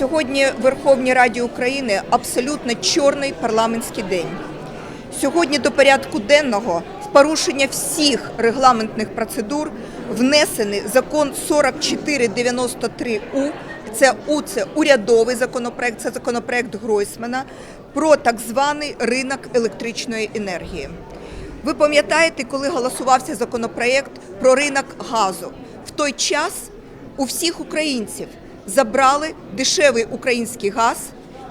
Сьогодні в Верховній Раді України абсолютно чорний парламентський день. Сьогодні до порядку денного в порушення всіх регламентних процедур внесений закон 4493У. Це У це урядовий законопроект, це законопроект Гройсмана про так званий ринок електричної енергії. Ви пам'ятаєте, коли голосувався законопроект про ринок газу? В той час у всіх українців забрали дешевий український газ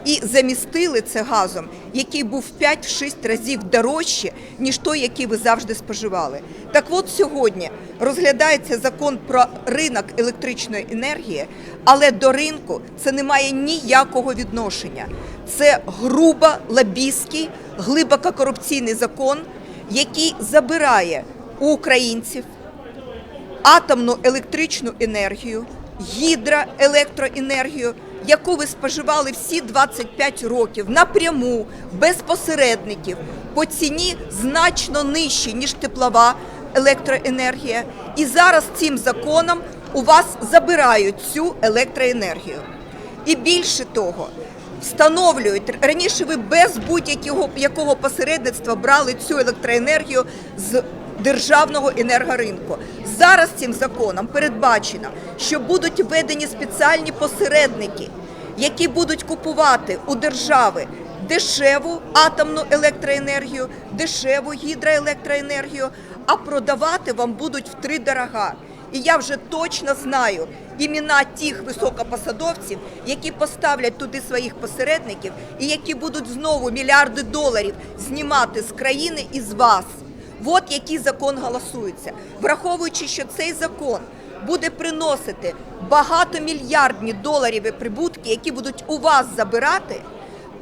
і замістили це газом, який був в 5-6 разів дорожче, ніж той, який ви завжди споживали. Так от сьогодні розглядається закон про ринок електричної енергії, але до ринку це не має ніякого відношення. Це грубо лобістський, глибоко корупційний закон, який забирає у українців атомну електричну енергію, гідроелектроенергію, яку ви споживали всі 25 років напряму, без посередників, по ціні значно нижче, ніж теплова електроенергія. І зараз цим законом у вас забирають цю електроенергію. І більше того, встановлюють раніше ви без будь-якого якого посередництва брали цю електроенергію з державного енергоринку. Зараз цим законом передбачено, що будуть введені спеціальні посередники, які будуть купувати у держави дешеву атомну електроенергію, дешеву гідроелектроенергію, а продавати вам будуть втридорога. І я вже точно знаю імена тих високопосадовців, які поставлять туди своїх посередників і які будуть знову мільярди доларів знімати з країни і з вас. От який закон голосується, враховуючи, що цей закон буде приносити багатомільярдні доларів прибутки, які будуть у вас забирати,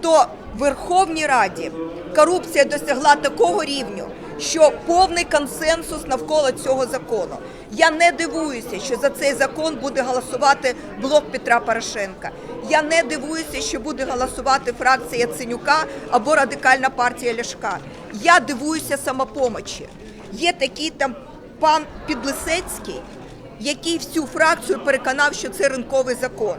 то в Верховній Раді корупція досягла такого рівню, що повний консенсус навколо цього закону. Я не дивуюся, що за цей закон буде голосувати блок Петра Порошенка. Я не дивуюся, що буде голосувати фракція Яценюка або радикальна партія Ляшка. Я дивуюся самопомочі. Є такий там пан Підлисецький, який всю фракцію переконав, що це ринковий закон.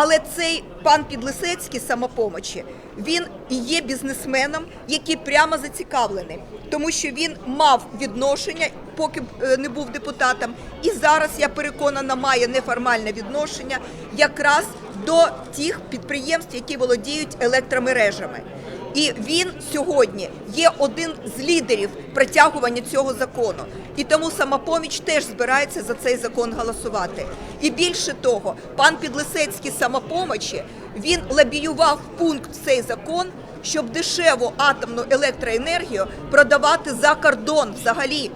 Але цей пан Підлисецький самопомочі, він є бізнесменом, який прямо зацікавлений, тому що він мав відношення, поки е, не був депутатом, і зараз я переконана, має неформальне відношення якраз до тих підприємств, які володіють електромережами. І він сьогодні є один з лідерів протягування цього закону. І тому самопоміч теж збирається за цей закон голосувати. І більше того, пан Підлисецький самопомочі він лобіював пункт цей закон, щоб дешеву атомну електроенергію продавати за кордон взагалі.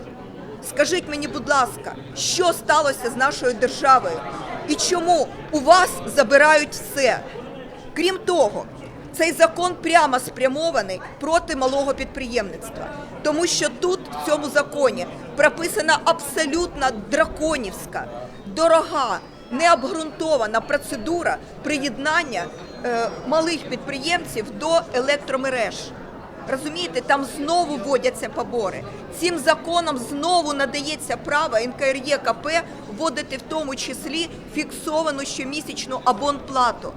Скажіть мені, будь ласка, що сталося з нашою державою і чому у вас забирають все? Крім того, цей закон прямо спрямований проти малого підприємництва, тому що тут в цьому законі прописана абсолютно драконівська, дорога, необґрунтована процедура приєднання е, малих підприємців до електромереж. Розумієте, там знову вводяться побори. Цим законом знову надається право НКРЄКП вводити в тому числі фіксовану щомісячну абонплату.